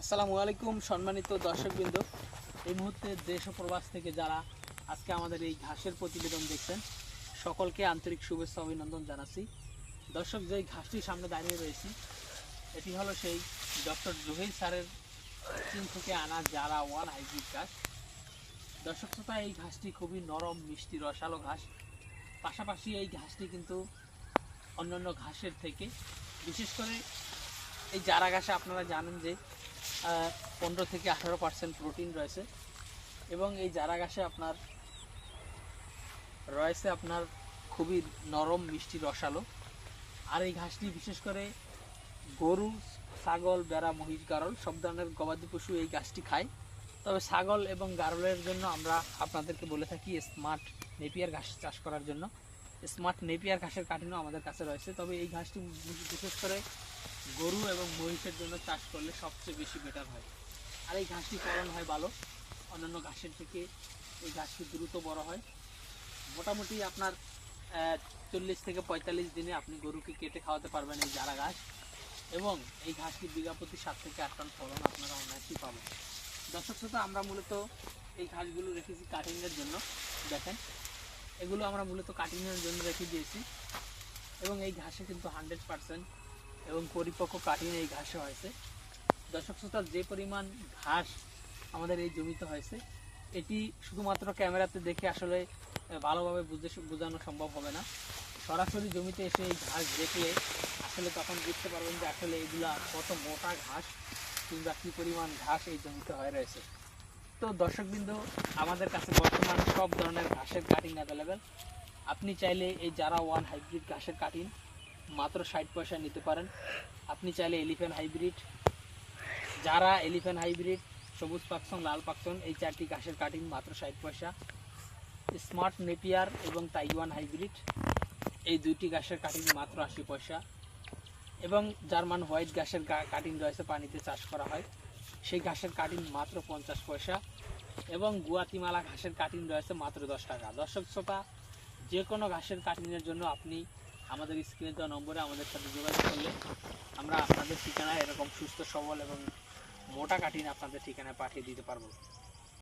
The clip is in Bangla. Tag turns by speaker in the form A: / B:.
A: আসসালামু আলাইকুম, সম্মানিত দর্শকবৃন্দ। এই মুহূর্তে দেশ ও প্রবাস থেকে যারা আজকে আমাদের এই ঘাসের প্রতিবেদন দেখছেন, সকলকে আন্তরিক শুভেচ্ছা অভিনন্দন জানাচ্ছি। দর্শক, যেই ঘাসটির সামনে দাঁড়িয়ে রয়েছি, এটি হলো সেই ডক্টর জহির স্যারের চীন থেকে আনা যারা ওয়ান হাইব্রিড ঘাস। দর্শক শ্রোতা, এই ঘাসটি খুবই নরম, মিষ্টি, রসালো ঘাস। পাশাপাশি এই ঘাসটি কিন্তু অন্যান্য ঘাসের থেকে, বিশেষ করে এই চারা ঘাসে আপনারা জানেন যে পনেরো থেকে আঠারো পার্সেন্ট প্রোটিন রয়েছে। এবং এই জারা ঘাসে আপনার রয়েছে আপনার খুবই নরম মিষ্টি রসালো। আর এই ঘাসটি বিশেষ করে গরু, ছাগল বেড়া মহিষ, গারল সব ধরনের গবাদি পশু এই ঘাসটি খায়। তবে ছাগল এবং গারলের জন্য আমরা আপনাদেরকে বলে থাকি স্মার্ট নেপিয়ার ঘাস চাষ করার জন্য। স্মার্ট নেপিয়ার ঘাসের কাঠিনও আমাদের কাছে রয়েছে। তবে এই ঘাসটি বিশেষ করে গরু এবং মহিষের জন্য চাষ করলে সবচেয়ে বেশি বেটার হয়। আর এই ঘাসটি ফলন হয় ভালো। অন্যান্য ঘাসের থেকে এই ঘাসটি দ্রুত বড় হয়। মোটামুটি আপনার চল্লিশ থেকে পঁয়তাল্লিশ দিনে আপনি গরুকে কেটে খাওয়াতে পারবেন এই জারা ঘাস। এবং এই ঘাসটি বিঘা প্রতি সাত থেকে আট টন ফলন আপনারা অনায়াসই পাবেন। দর্শক শ্রোতা, আমরা মূলত এই ঘাসগুলো রেখেছি কাটিংয়ের জন্য। দেখেন, এগুলো আমরা মূলত কাটিংয়ের জন্য রেখে দিয়েছি। এবং এই ঘাসে কিন্তু হান্ড্রেড পার্সেন্ট এবং পরিপক্ক কাটিং এই ঘাসে হয়েছে। দর্শক শ্রোতা, যে পরিমাণ ঘাস আমাদের এই জমিতে হয়েছে, এটি শুধুমাত্র ক্যামেরাতে দেখে আসলে ভালোভাবে বুঝতে বোঝানো সম্ভব হবে না। সরাসরি জমিতে এসে এই ঘাস দেখলে আসলে তখন বুঝতে পারবেন যে আসলে এগুলা কত মোটা ঘাস কিংবা কী পরিমাণ ঘাস এই জমিতে হয়ে রয়েছে। তো দর্শকবৃন্দ, আমাদের কাছে বর্তমান সব ধরনের ঘাসের কাটিং অ্যাভেলেবেল আপনি চাইলে এই যারা ওয়ান হাইব্রিড ঘাসের কাটিং মাত্র ষাট পয়সা নিতে পারেন। আপনি চাইলে এলিফ্যান্ট হাইব্রিড, যারা এলিফ্যান্ট হাইব্রিড, সবুজ পাকসন, লাল পাকসন, এই চারটি ঘাসের কাটিং মাত্র ষাট পয়সা। স্মার্ট নেপিয়ার এবং তাইওয়ান হাইব্রিড, এই দুইটি ঘাসের কাটিং মাত্র আশি পয়সা। এবং জার্মান হোয়াইট ঘাসের কাটিং রয়েছে, পানিতে চাষ করা হয়। সেই ঘাসের কাটিং মাত্র পঞ্চাশ পয়সা। এবং গুয়াতিমালা ঘাসের কাটিং রয়েছে মাত্র দশ টাকা। দর্শক শ্রোতা, যে কোনো ঘাসের কাটিংয়ের জন্য আপনি আমাদের স্ক্রিনে দেওয়া নম্বরে আমাদের সাথে যোগাযোগ করলে আমরা আপনাদের ঠিকানায় এরকম সুস্থ, সবল এবং মোটা কাটিন আপনাদের ঠিকানায় পাঠিয়ে দিতে পারব।